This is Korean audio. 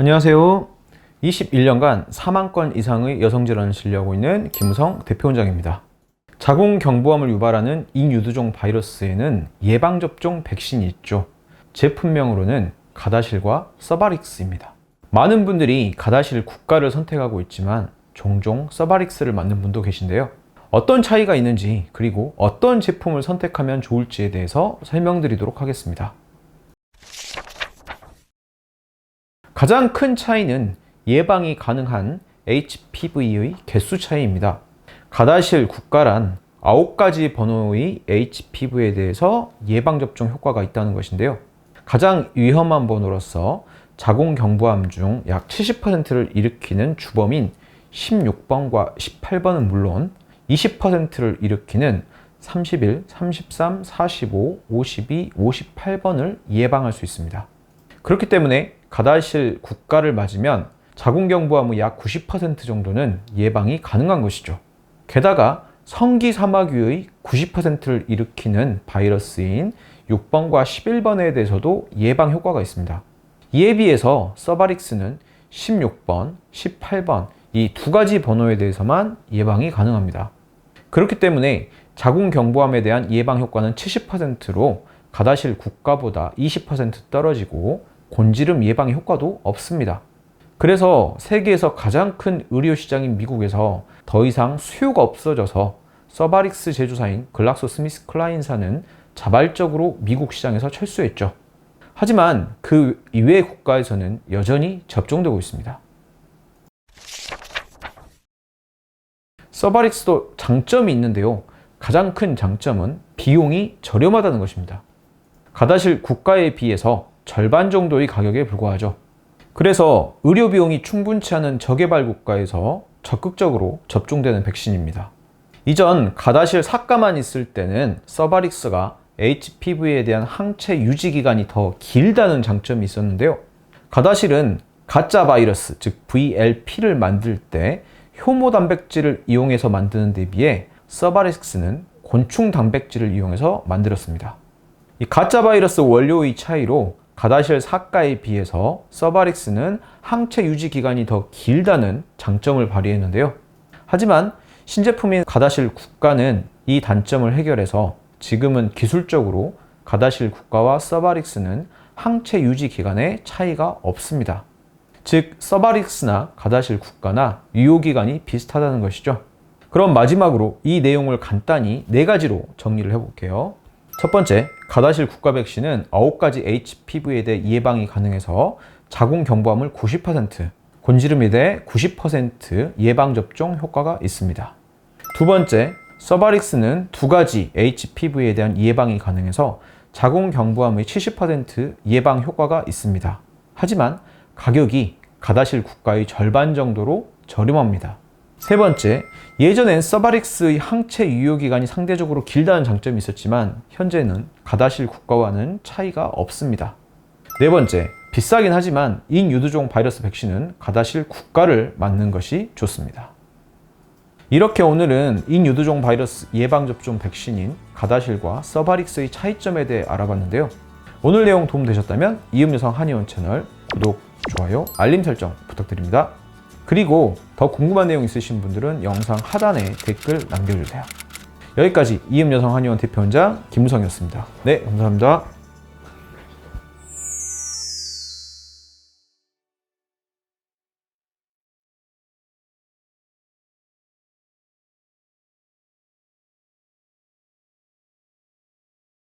안녕하세요. 21년간 4만 건 이상의 여성 질환을 진료하고 있는 김우성 대표 원장입니다. 자궁 경부암을 유발하는 인유두종 바이러스에는 예방접종 백신이 있죠. 제품명으로는 가다실과 서바릭스입니다. 많은 분들이 가다실 국가를 선택하고 있지만 종종 서바릭스를 맞는 분도 계신데요. 어떤 차이가 있는지 그리고 어떤 제품을 선택하면 좋을지에 대해서 설명드리도록 하겠습니다. 가장 큰 차이는 예방이 가능한 HPV의 개수 차이입니다. 가다실 국가란 9가지 번호의 HPV에 대해서 예방접종 효과가 있다는 것인데요. 가장 위험한 번호로서 자궁경부암 중 약 70%를 일으키는 주범인 16번과 18번은 물론 20%를 일으키는 31, 33, 45, 52, 58번을 예방할 수 있습니다. 그렇기 때문에 가다실 국가를 맞으면 자궁경부암의 약 90% 정도는 예방이 가능한 것이죠. 게다가 성기 사마귀의 90%를 일으키는 바이러스인 6번과 11번에 대해서도 예방 효과가 있습니다. 이에 비해서 서바릭스는 16번, 18번 이 두 가지 번호에 대해서만 예방이 가능합니다. 그렇기 때문에 자궁경부암에 대한 예방 효과는 70%로 가다실 국가보다 20% 떨어지고 곤지름 예방 효과도 없습니다. 그래서 세계에서 가장 큰 의료 시장인 미국에서 더 이상 수요가 없어져서 서바릭스 제조사인 글락소 스미스 클라인사는 자발적으로 미국 시장에서 철수했죠. 하지만 그 이외의 국가에서는 여전히 접종되고 있습니다. 서바릭스도 장점이 있는데요. 가장 큰 장점은 비용이 저렴하다는 것입니다. 가다실 국가에 비해서 절반 정도의 가격에 불과하죠. 그래서 의료 비용이 충분치 않은 저개발 국가에서 적극적으로 접종되는 백신입니다. 이전 가다실 삭가만 있을 때는 서바릭스가 HPV에 대한 항체 유지 기간이 더 길다는 장점이 있었는데요. 가다실은 가짜 바이러스, 즉 VLP를 만들 때 효모 단백질을 이용해서 만드는 데 비해 서바릭스는 곤충 단백질을 이용해서 만들었습니다. 이 가짜 바이러스 원료의 차이로 가다실 사가에 비해서 서바릭스는 항체 유지 기간이 더 길다는 장점을 발휘했는데요. 하지만 신제품인 가다실 국가는 이 단점을 해결해서 지금은 기술적으로 가다실 국가와 서바릭스는 항체 유지 기간에 차이가 없습니다. 즉, 서바릭스나 가다실 국가나 유효 기간이 비슷하다는 것이죠. 그럼 마지막으로 이 내용을 간단히 네 가지로 정리를 해볼게요. 첫 번째, 가다실 국가 백신은 9가지 HPV에 대해 예방이 가능해서 자궁 경부암을 90%, 곤지름에 대해 90% 예방 접종 효과가 있습니다. 두 번째, 서바릭스는 두 가지 HPV에 대한 예방이 가능해서 자궁 경부암의 70% 예방 효과가 있습니다. 하지만 가격이 가다실 국가의 절반 정도로 저렴합니다. 세 번째, 예전엔 서바릭스의 항체 유효 기간이 상대적으로 길다는 장점이 있었지만 현재는 가다실 국가와는 차이가 없습니다. 네 번째, 비싸긴 하지만 인유두종 바이러스 백신은 가다실 국가를 맞는 것이 좋습니다. 이렇게 오늘은 인유두종 바이러스 예방접종 백신인 가다실과 서바릭스의 차이점에 대해 알아봤는데요. 오늘 내용 도움되셨다면 이음여성 한의원 채널 구독, 좋아요, 알림 설정 부탁드립니다. 그리고 더 궁금한 내용 있으신 분들은 영상 하단에 댓글 남겨주세요. 여기까지 이음여성 한의원 대표원장 김우성이었습니다. 네, 감사합니다.